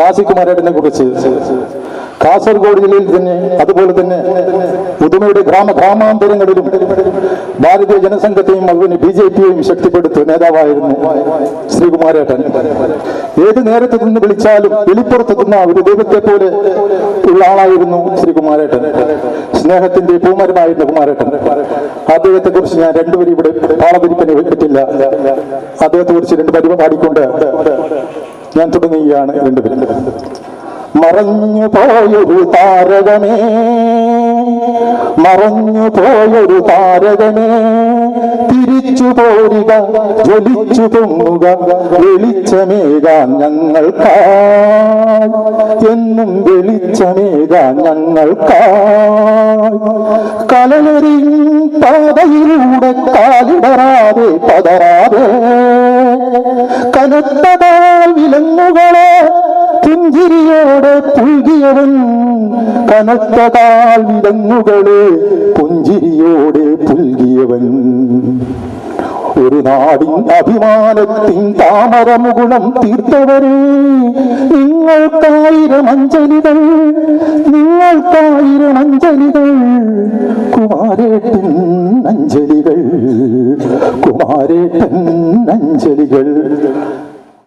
കാശികുമാരേട്ടനെ കുറിച്ച് കാസർഗോഡ് ജില്ലയിൽ തന്നെ അതുപോലെ തന്നെ പുതുമയുടെ ഗ്രാമ ഗ്രാമാന്തരങ്ങളിലും ഭാരതീയ ജനസംഘത്തെയും അതുപോലെ ബി ജെ പിയെയും ശക്തിപ്പെടുത്തിയ നേതാവായിരുന്നു ശ്രീകുമാരേട്ടൻ. ഏത് നേരത്തെ നിന്ന് വിളിച്ചാലും വെളിപ്പുറത്ത് നിന്ന ഒരു ദൈവത്തെ പോലെ ഉള്ള ആളായിരുന്നു ശ്രീകുമാരേട്ടൻ. സ്നേഹത്തിന്റെ പൂമരമായിരുന്നു കുമാരേട്ടൻ. അദ്ദേഹത്തെ കുറിച്ച് ഞാൻ രണ്ടുപേരും ഇവിടെ പാളതിരിക്കാൻ പറ്റില്ല അദ്ദേഹത്തെ കുറിച്ച് രണ്ട് പരിപാടിക്കൊണ്ട് പാടിക്കൊണ്ട് ഞാൻ തുടങ്ങുകയാണ് രണ്ടുപേരും മറഞ്ഞു പോയൊരു താരകമേ മറഞ്ഞു പോയൊരു താരകമേ. തിരിച്ചു പോരുക ജ്വലിച്ചു പൊങ്ങുക വെളിച്ചമേകാൻ ഞങ്ങൾക്കായി എന്നും വെളിച്ചമേകാൻ ഞങ്ങൾക്കായി കലലറിൻ പാതയിലൂടെ കാലിടറാതെ പതറാതെ കനത്തതാൽ വിലങ്ങുകളെ പുഞ്ചിരിയോടെ പുൽകിയവൻ കനത്തതാൽ വിലങ്ങുകളെ പുഞ്ചിരിയോടെ പുൽകിയവൻ. ഒരു നാടിൻ അഭിമാനത്തിൻ താമരമുകുളം തീർത്തവരെ നിങ്ങൾക്കായിരം അഞ്ജലികൾ നിങ്ങൾക്കായിരം അഞ്ജലികൾ കുമാരേട്ടൻ അഞ്ജലികൾ കുമാരേട്ടൻ അഞ്ജലികൾ